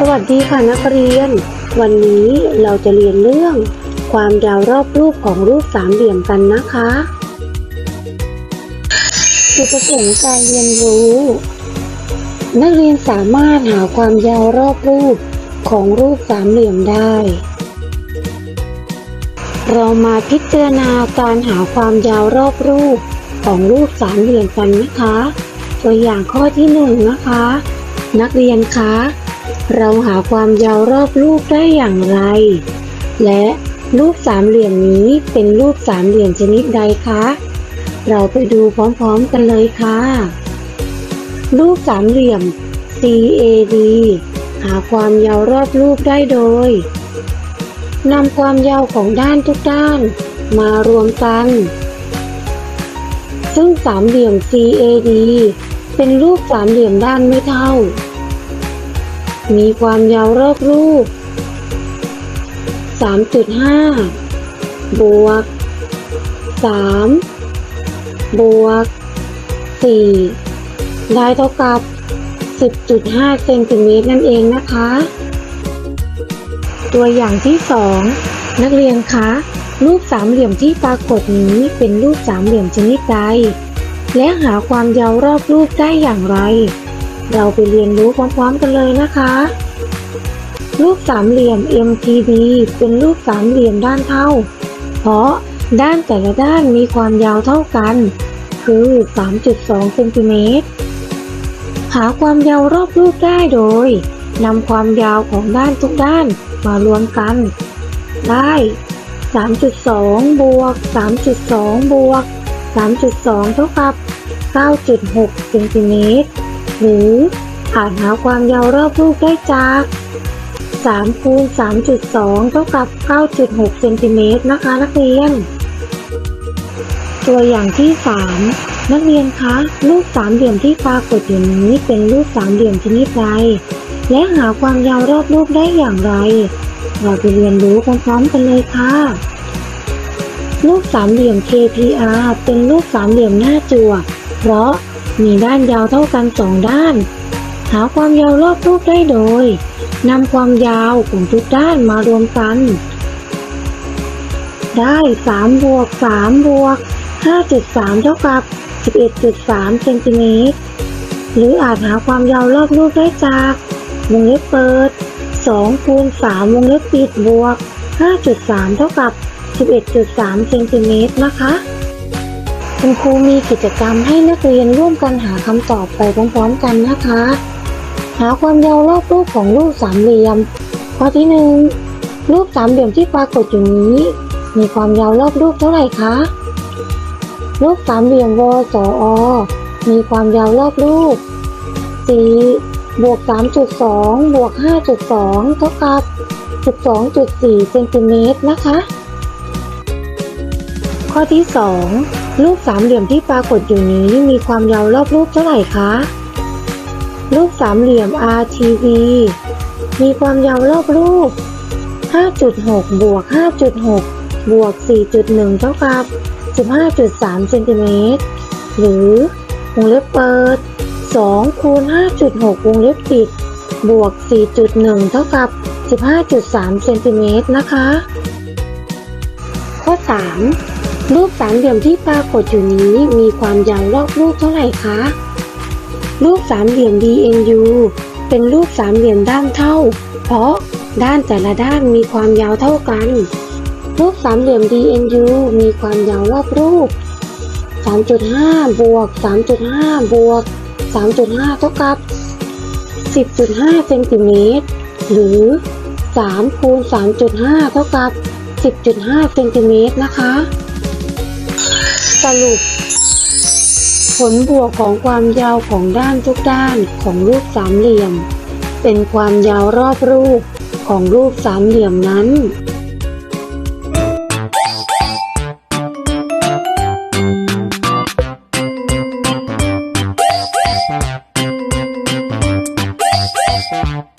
สวัสดีค่ะนักเรียน วันนี้เราจะเรียนเรื่อง ความยาวรอบรูปของรูปสามเหลี่ยมกันนะคะจุดประสงค์การเรียนรู้ นักเรียนสามารถหาความยาวรอบรูปของรูปสามเหลี่ยมได้ เรามาพิจารณาการหาความยาวรอบรูปของรูปสามเหลี่ยมกันนะคะ ตัวอย่างข้อที่หนึ่งนะคะ นักเรียนคะ เราหาความยาวรอบรูปได้อย่างไร และรูปสามเหลี่ยมนี้เป็นรูปสามเหลี่ยมชนิดใดคะ เราไปดูพร้อมๆกันเลยค่ะ รูปสามเหลี่ยม CAD หาความยาวรอบรูปได้โดยนำความยาวของด้านทุกด้านมารวมกัน ซึ่งสามเหลี่ยม CAD เป็นรูปสามเหลี่ยมด้านไม่เท่า มีความยาวรอบรูป 3.5 บวก 3 บวก 4 ได้เท่ากับ 10.5 เซนติเมตรนั่นเองนะคะ ตัวอย่างที่ 2 นักเรียนคะ รูปสามเหลี่ยมที่ปรากฏนี้เป็นรูปสามเหลี่ยมชนิดใด และหาความยาวรอบรูปได้อย่างไร เราไปเรียนรู้พร้อมๆกันเลยนะคะ รูปสามเหลี่ยม MTD เป็นรูปสามเหลี่ยมด้านเท่า เพราะด้านแต่ละด้านมีความยาวเท่ากัน คือ 3.2เซนติเมตร หาความยาวรอบรูปได้โดยนำความยาวของด้านทุกด้านมารวมกัน ได้ 3.2 บวก 3.2 บวก 3.2 เท่ากับ 9.6 เซนติเมตร หรืออาจหาความยาวรอบรูปได้จาก3คูณ3.2 เท่ากับ 9.6 เซนติเมตรนะคะนักเรียน ตัวอย่างที่ 3 นักเรียนคะ รูปสามเหลี่ยมที่ปรากฏอยู่นี้เป็นรูปสามเหลี่ยมชนิดใด และหาความยาวรอบรูปได้อย่างไร เราไปเรียนรู้พร้อมๆกันเลยค่ะ รูปสามเหลี่ยม KPR เป็นรูปสามเหลี่ยมหน้าจั่ว เพราะ มีด้านยาวเท่ากันสองด้าน หาความยาวรอบรูปได้โดยนำความยาวของทุกด้านมารวมกัน ได้3บวก3บวก5.3 เท่ากับ 11.3 เซนติเมตร หรืออาจหาความยาวรอบรูปได้จากวงเล็บเปิด2คูณ3วงเล็บปิดบวก 5.3 เท่ากับ 11.3 เซนติเมตรนะคะ คุณครูมีกิจกรรมให้นักเรียนร่วมกันหาคำตอบไปพร้อมๆกันนะคะ หาความยาวรอบรูปของรูปสามเหลี่ยม ข้อที่หนึ่งรูปสามเหลี่ยมที่ปรากฏอยู่นี้ มีความยาวรอบรูปเท่าไหร่คะ รูปสามเหลี่ยมวสอมีความยาวรอบรูป 4 บวก 3.2 บวก 5.2 เท่ากับ 12.4 เซนติเมตรนะคะ ข้อที่ 2 รูปสามเหลี่ยมที่ปรากฏอยู่นี้มีความยาวรอบรูปเท่าไหร่คะ รูปสามเหลี่ยม RTV มีความยาวรอบรูป 5.6 บวก 5.6 บวก 4.1 เท่ากับ 15.3 เซนติเมตร หรือวงเล็บเปิด 2 คูณ 5.6 วงเล็บปิด บวก 4.1 เท่ากับ 15.3 เซนติเมตรนะคะ ข้อ 3 รูปสามเหลี่ยมที่ปรากฏอยู่นี้มีความยาวรอบรูปเท่าไหร่คะ รูปสามเหลี่ยม DNU เป็นรูปสามเหลี่ยมด้านเท่า เพราะด้านแต่ละด้านมีความยาวเท่ากัน รูปสามเหลี่ยม DNU มีความยาวรอบรูป 3.5 บวก 3.5 บวก 3.5 เท่ากับ 10.5 เซนติเมตร หรือ 3 คูณ 3.5 เท่ากับ 10.5 เซนติเมตรนะคะ สรุป ผลบวกของความยาวของด้านทุกด้านของรูปสามเหลี่ยม เป็นความยาวรอบรูปของรูปสามเหลี่ยมนั้น Thank you.